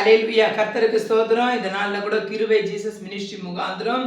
அலேல்வியா கர்த்தருக்கு ஸ்தோத்திரம். இந்த நாளில் கூட கிருவை ஜீசஸ் மினிஸ்ட்ரி முகாந்திரம்.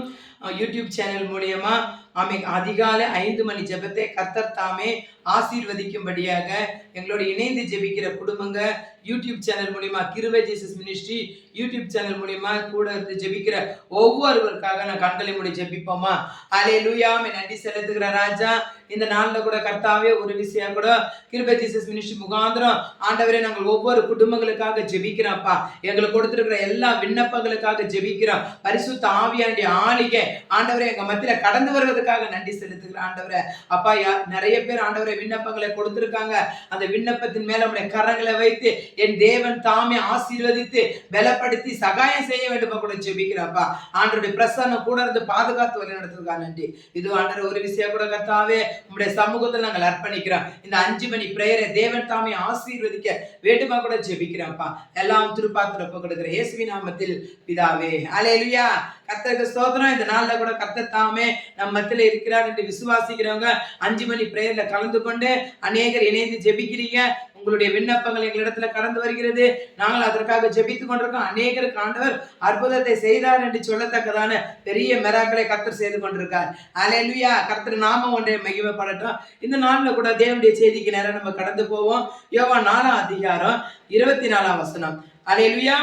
யூடியூப் சேனல் மூலியமா ஆமை அதிகாலை ஐந்து மணி ஜெபத்தை கர்த்தர் தாமே ஆசீர்வதிக்கும்படியாக எங்களோட இணைந்து ஜெபிக்கிற குடும்பங்க யூடியூப் சேனல் மூலியமா கிருவை ஜீசஸ் மினிஸ்ட்ரி யூடியூப் சேனல் மூலிமா கூட இருந்து ஜெபிக்கிற ஒவ்வொருவருக்காக நான் கண்களை மூடி ஜெபிப்போமா? அலே லூயாமே நன்றி செலுத்துகிற ராஜா. இந்த நாளில் கூட கர்த்தாவே ஒரு விஷயம் கூட கிருபை ஜீசஸ் மினிஸ்ட்ரி முகாந்திரம் ஆண்டவரே நாங்கள் ஒவ்வொரு குடும்பங்களுக்காக ஜெபிக்கிறோம்ப்பா. எங்களுக்கு கொடுத்துருக்கிற எல்லா விண்ணப்பங்களுக்காக ஜெபிக்கிறோம். பரிசுத்த ஆவியாண்டிய ஆளிகை ஆண்டவரே எங்கள் மத்தியில் கடந்து வருவதற்காக நன்றி செலுத்துகிற ஆண்டவரை. அப்பா யா- நிறைய பேர் ஆண்டவரை விண்ணப்பங்களை கொடுத்திருக்காங்க. அந்த விண்ணப்பத்தின் மேல உடைய கரங்களை வைத்து என் தேவன் தாமே ஆசீர்வதித்து பலப்படுத்தி சகாயம் செய்ய வேண்டுமா கூட ஜெபிக்கிறப்பா. ஆண்டருடைய பிரசன்னம் கூட இருந்து பாதுகாத்து வழி நடத்திருக்கா நன்றி. இது ஆண்டர் ஒரு விஷயம் கூட கர்த்தாவே உங்களுடைய சமூகத்தை நாங்கள் அர்ப்பணிக்கிறோம். இந்த அஞ்சு மணி பிரேயரை தேவன் தாமே ஆசீர்வதிக்க வேண்டுமா கூட ஜெபிக்கிறோம்ப்பா எல்லாம் திருப்பாத்திரப்ப கொடுக்குற இயேசுவி நாமத்தில் பிதாவே. அலேலுயா கர்த்தருக்கு ஸ்தோத்திரம். இந்த நாளில் கூட கர்த்தர் தாமே நம்ம மத்தியில் இருக்கிறார் என்று விசுவாசிக்கிறவங்க அஞ்சு மணி பிரேயரில் கலந்து கொண்டு அநேகர் இணைந்து ஜெபிக்கிறீங்க. உங்களுடைய விண்ணப்பங்கள் எங்களிடத்துல கடந்து வருகிறது. நாங்கள் அதற்காக ஜெபித்துக் கொண்டிருக்கோம். அநேகருக்கு ஆண்டவர் அற்புதத்தை செய்தார் என்று சொல்லத்தக்கதான பெரிய மெராக்களை கர்த்தர் செய்து கொண்டிருக்கார். அலையலுயா கர்த்தர் நாம ஒன்றை மகிமைப்படட்டும். இந்த நாளில் கூட தேவனுடைய செய்திக்கு நேரம் நம்ம கடந்து போவோம். யோவா நாலாம் அதிகாரம் இருபத்தி நாலாம் வசனம். அலையலுயா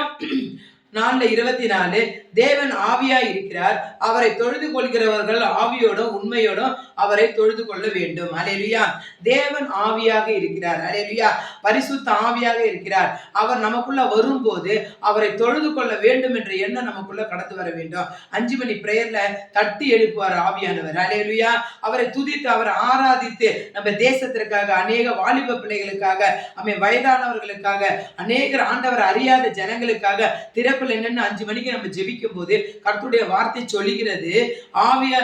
நாலுல இருபத்தி நாலு தேவன் ஆவியாய் இருக்கிறார். அவரை தொழுது கொள்கிறவர்கள் ஆவியோடும் உண்மையோடும் அவரை தொழுது கொள்ள வேண்டும். அலையலுயா தேவன் ஆவியாக இருக்கிறார். அலையலுயா பரிசுத்த ஆவியாக இருக்கிறார். அவர் நமக்குள்ள வரும்போது அவரை தொழுது கொள்ள வேண்டும் என்ற எண்ணம் நமக்குள்ள கடந்து வர வேண்டும். அஞ்சு மணி பிரேயர்ல தட்டி எழுப்புவார் ஆவியானவர். அலையலுயா அவரை துதித்து அவரை ஆராதித்து நம்ம தேசத்திற்காக அநேக வாலிப பிள்ளைகளுக்காக அமை வயதானவர்களுக்காக அநேகர் ஆண்டவர் அறியாத ஜனங்களுக்காக திறப்பில் என்னென்னு அஞ்சு மணிக்கு நம்ம ஜெபிக்கும் போது கர்த்தருடைய வார்த்தை சொல்லுகிறது ஆவியா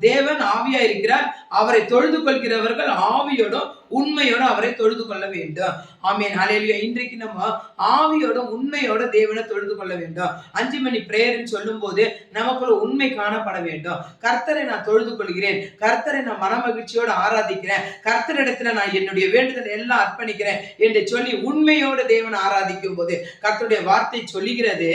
தேவன் ஆவியா இருக்கிறார் அவரை தொழுது கொள்கிறவர்கள் ஆவியோடும் உண்மையோடும் அவரை தொழுது கொள்ள வேண்டும். ஆமீன். அலையிலையோ இன்றைக்கு நம்ம ஆவியோட உண்மையோட தேவனை தொழுது கொள்ள வேண்டும். அஞ்சு மணி பிரேயர்னு சொல்லும் போது நமக்குள்ள உண்மை காணப்பட வேண்டும். கர்த்தரை நான் தொழுது கொள்கிறேன். கர்த்தரை நான் மன மகிழ்ச்சியோடு ஆராதிக்கிறேன். கர்த்தரிடத்துல நான் என்னுடைய வேண்டுதல் எல்லாம் அர்ப்பணிக்கிறேன் என்று சொல்லி உண்மையோடு தேவனை ஆராதிக்கும் போது கர்த்தருடைய வார்த்தை சொல்லுகிறது.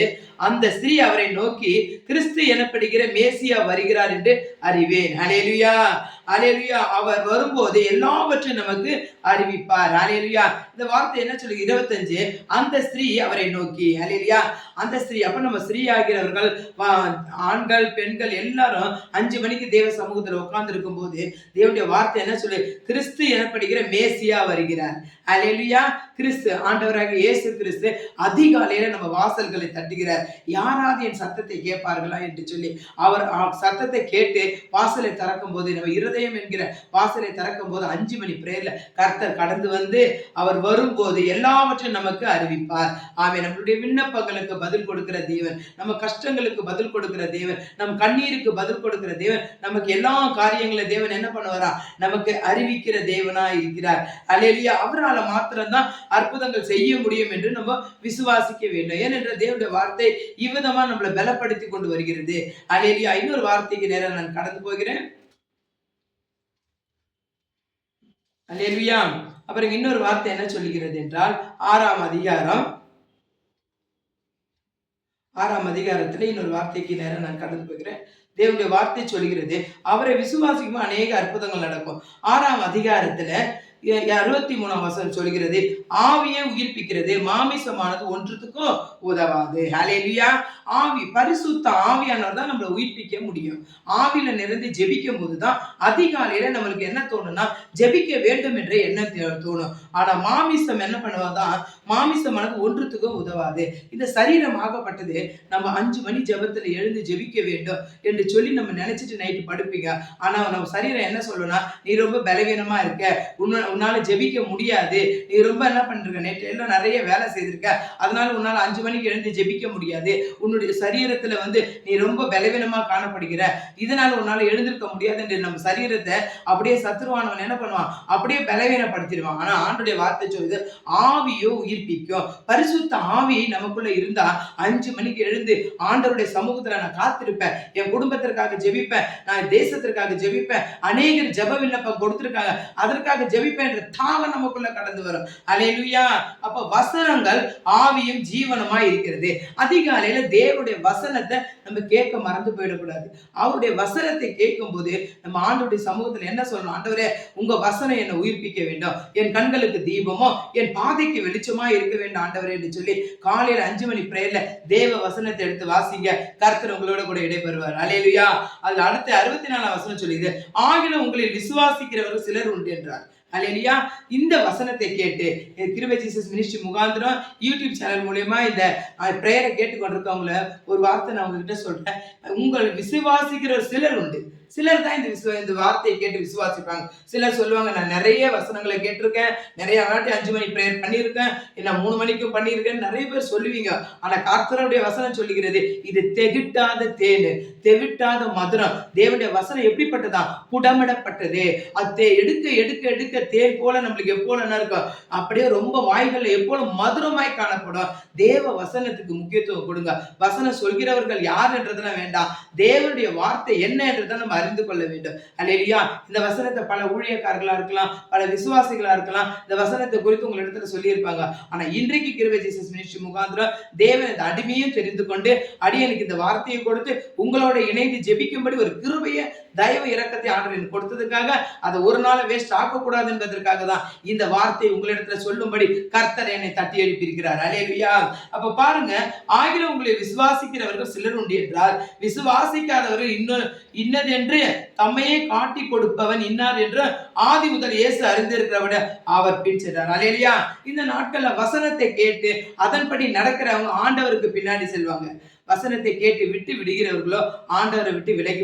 அந்த ஸ்திரீ அவரை நோக்கி கிறிஸ்து எனப்படுகிற மேசியா வருகிறார் என்று அறிவேன். அலேலுயா அலேலுயா அவர் வரும்போது எல்லாவற்றையும் நமக்கு அறிவிப்பார். அலேலுயா இந்த வார்த்தை என்ன சொல்லு இருபத்தஞ்சு. அந்த ஸ்திரீ அவரை நோக்கி அலேலுயா அந்த ஸ்திரீ அப்ப நம்ம ஸ்திரீ ஆகிறவர்கள் ஆண்கள் பெண்கள் எல்லாரும் அஞ்சு மணிக்கு தேவ சமூகத்துல உட்கார்ந்து இருக்கும் போது தேவனுடைய வார்த்தை என்ன சொல்லு? கிறிஸ்து எனப்படுகிற மேசியா வருகிறார். அலேலுயா கிறிஸ்து ஆண்டவராக இயேசு கிறிஸ்து அதிகாலையில நம்ம வாசல்களை தட்டுகிறார். யாராவது என் சத்தத்தை கேட்பார்களா என்று சொல்லி அவர் சத்தத்தை கேட்டு வாசலை திறக்கும் போது நம்ம இருதயம் என்கிற வாசலை திறக்கும் போது அஞ்சு மணி பிரேயர்ல கர்த்தர் கடந்து வந்து அவர் வரும் வரும்போது எல்லாவற்றையும் நமக்கு அறிவிப்பார். ஆமே நம்மளுடைய விண்ணப்பங்களுக்கு பதில் கொடுக்கிற தேவன் நம்ம கஷ்டங்களுக்கு பதில் கொடுக்கிற தேவன் நம் கண்ணீருக்கு பதில் கொடுக்கிற தேவன் நமக்கு எல்லா காரியங்களை தேவன் என்ன பண்ணுவாரா? நமக்கு அறிவிக்கிற தேவனா இருக்கிறார். அலையிலேயே அவரால் மாத்திரம்தான் அற்புதங்கள் செய்ய முடியும் என்று நம்ம விசுவாசிக்க வேண்டும். ஏனென்ற தேவனுடைய வார்த்தை இவ்விதமா நம்மளை பலப்படுத்தி கொண்டு வருகிறது. அலையிலேயே இன்னொரு வார்த்தைக்கு நேரம் நான் கடந்து போகிறேன். அலேலுயா அப்புறம் இன்னொரு வார்த்தை என்ன சொல்லுகிறது என்றால் ஆறாம் அதிகாரம் ஆறாம் அதிகாரத்துல இன்னொரு வார்த்தைக்கு நேரம் நான் கடந்து போகிறேன் தேவனுடைய வார்த்தை சொல்கிறது அவரை விசுவாசிக்கும் அநேக அற்புதங்கள் நடக்கும். ஆறாம் அதிகாரத்துல அறுபத்தி மூணாம் வசனம் சொல்கிறது ஆவியை உயிர்ப்பிக்கிறது மாமிசமானது ஒன்றுத்துக்கும் உதவாது. ஹalleluya ஆவி பரிசுத்த ஆவியானவர் தான் நம்மளை உயிர்ப்பிக்க முடியும். ஆவியில நிறைந்து ஜெபிக்கும் போது தான் அதிகாலையில நம்மளுக்கு என்ன தோணும்னா ஜெபிக்க வேண்டும் என்ற எண்ணம் தோணும். ஆனா மாமிசம் என்ன பண்ணுவாதான் மாமிசமானது ஒன்றுத்துக்கும் உதவாது. இந்த சரீரம் ஆகப்பட்டது நம்ம அஞ்சு மணி ஜெபத்துல எழுந்து ஜெபிக்க வேண்டும் என்று சொல்லி நம்ம நினைச்சிட்டு நைட்டு படுப்பீங்க. ஆனா நம்ம சரீரம் என்ன சொல்லணும்னா நீ ரொம்ப பலவீனமா இருக்க. உன்ன- உன்னால ஜெபிக்க முடியாது. நீ ரொம்ப என்ன பண்ணிருக்க நேற்று எல்லாம் நிறைய வேலை செய்திருக்க. அதனால உன்னால அஞ்சு மணிக்கு எழுந்து ஜெபிக்க முடியாது. உன்னுடைய சரீரத்துல வந்து நீ ரொம்ப பலவீனமா காணப்படுகிற. இதனால உன்னால எழுந்திருக்க முடியாது என்று நம்ம சரீரத்தை அப்படியே சத்துருவானவன் என்ன பண்ணுவான்? அப்படியே பலவீனப்படுத்திடுவான். ஆனா ஆண்டுடைய வார்த்தை சொல்லுது ஆவியோ உயிர்ப்பிக்கும். பரிசுத்த ஆவி நமக்குள்ள இருந்தா அஞ்சு மணிக்கு எழுந்து ஆண்டவருடைய சமூகத்துல நான் காத்திருப்பேன். என் குடும்பத்திற்காக ஜெபிப்பேன். நான் தேசத்திற்காக ஜெபிப்பேன். அநேகர் ஜெப விண்ணப்பம் கொடுத்திருக்காங்க. அதற்காக ஜெபிப்பேன். ஜெபிப்பேன் என்ற தாகம் நமக்குள்ள கடந்து வரும். அலையிலுயா அப்ப வசனங்கள் ஆவியும் ஜீவனமா இருக்கிறது. அதிகாலையில தேவனுடைய வசனத்தை நம்ம கேட்க மறந்து போயிடக்கூடாது. அவருடைய வசனத்தை கேட்கும் போது நம்ம ஆண்டோடைய சமூகத்துல என்ன சொல்லணும்? ஆண்டவரே உங்க வசனம் என்னை உயிர்ப்பிக்க வேண்டும். என் கண்களுக்கு தீபமோ என் பாதைக்கு வெளிச்சமா இருக்க வேண்டும் ஆண்டவரே என்று சொல்லி காலையில அஞ்சு மணி பிரேயர்ல தேவ வசனத்தை எடுத்து வாசிங்க. கர்த்தர் உங்களோட கூட இடைபெறுவார். அலையலுயா அதுல அடுத்த அறுபத்தி நாலாம் வசனம் சொல்லிது ஆகிலும் உங்களில் விசுவாசிக்கிறவர்கள் சிலர் உண்டு என்றார். அலையிலியா இந்த வசனத்தை கேட்டு கிருபை ஜீசஸ் மினிஸ்ட்ரி முகாந்திரம் யூடியூப் சேனல் மூலயமா இந்த ப்ரேயரை கேட்டுக்கொண்டிருக்கவங்கள ஒரு வார்த்தை நான் உங்ககிட்ட சொல்றேன். உங்கள் விசுவாசிக்கிற சிலர் உண்டு. சிலர் தான் இந்த விசுவ இந்த வார்த்தையை கேட்டு விசுவாசிப்பாங்க. சிலர் சொல்லுவாங்க நான் நிறைய வசனங்களை கேட்டிருக்கேன். நிறைய நாட்டி அஞ்சு மணி ப்ரேயர் பண்ணியிருக்கேன். நான் மூணு மணிக்கும் பண்ணியிருக்கேன் நிறைய பேர் சொல்லுவீங்க. ஆனா கர்த்தருடைய வசனம் சொல்லுகிறது இது தெகிட்டாத தேனு தெவிட்டாத மதுரம். தேவனுடைய வசனம் எப்படிப்பட்டதா? புடமிடப்பட்டது. அதை எடுக்க எடுக்க எடுக்க எடுக்க தேன் போல நம்மளுக்கு எப்போல என்ன இருக்கும் அப்படியே ரொம்ப வாய்கள்ல எப்போல மதுரமாய் காணப்படும். தேவ வசனத்துக்கு முக்கியத்துவம் கொடுங்க. வசனம் சொல்கிறவர்கள் யார் என்றதெல்லாம் வேண்டாம். தேவனுடைய வார்த்தை என்ன என்றதை நம்ம அறிந்து கொள்ள வேண்டும். அல்லையா இந்த வசனத்தை பல ஊழியக்காரர்களா இருக்கலாம் பல விசுவாசிகளா இருக்கலாம் இந்த வசனத்தை குறித்து உங்க இடத்துல சொல்லியிருப்பாங்க. ஆனா இன்றைக்கு கிருவை ஜீசஸ் மினிஸ்ட்ரி முகாந்திரம் தேவன் இந்த அடிமையும் தெரிந்து கொண்டு அடியனுக்கு இந்த வார்த்தையை கொடுத்து உங்களோட இணைந்து ஜெபிக்கும்படி ஒரு கிருபையை தயவு இறக்கத்தை ஆண்டவர் எனக்கு கொடுத்ததுக்காக அதை ஒரு நாள் வேஸ்ட் ஆக்கக்கூடாது என்பதற்காக தான் இந்த வார்த்தை உங்களிடத்துல சொல்லும்படி கர்த்தர் என்னை தட்டி எழுப்பியிருக்கிறார். அலேலுயா அப்ப பாருங்க ஆகிலும் உங்களை விசுவாசிக்கிறவர்கள் சிலர் உண்டு என்றால் விசுவாசிக்காதவர்கள் இன்னும் இன்னது என்று தம்மையே காட்டி கொடுப்பவன் இன்னார் என்று ஆதி முதல் இயேசு அறிந்திருக்கிறவட அவர் பின் சென்றார். அலேலியா இந்த நாட்கள்ல வசனத்தை கேட்டு அதன்படி நடக்கிறவங்க ஆண்டவருக்கு பின்னாடி செல்வாங்க. வசனத்தை கேட்டு விட்டு விடுகிறவர்களோ ஆண்டவரை விட்டு விலகி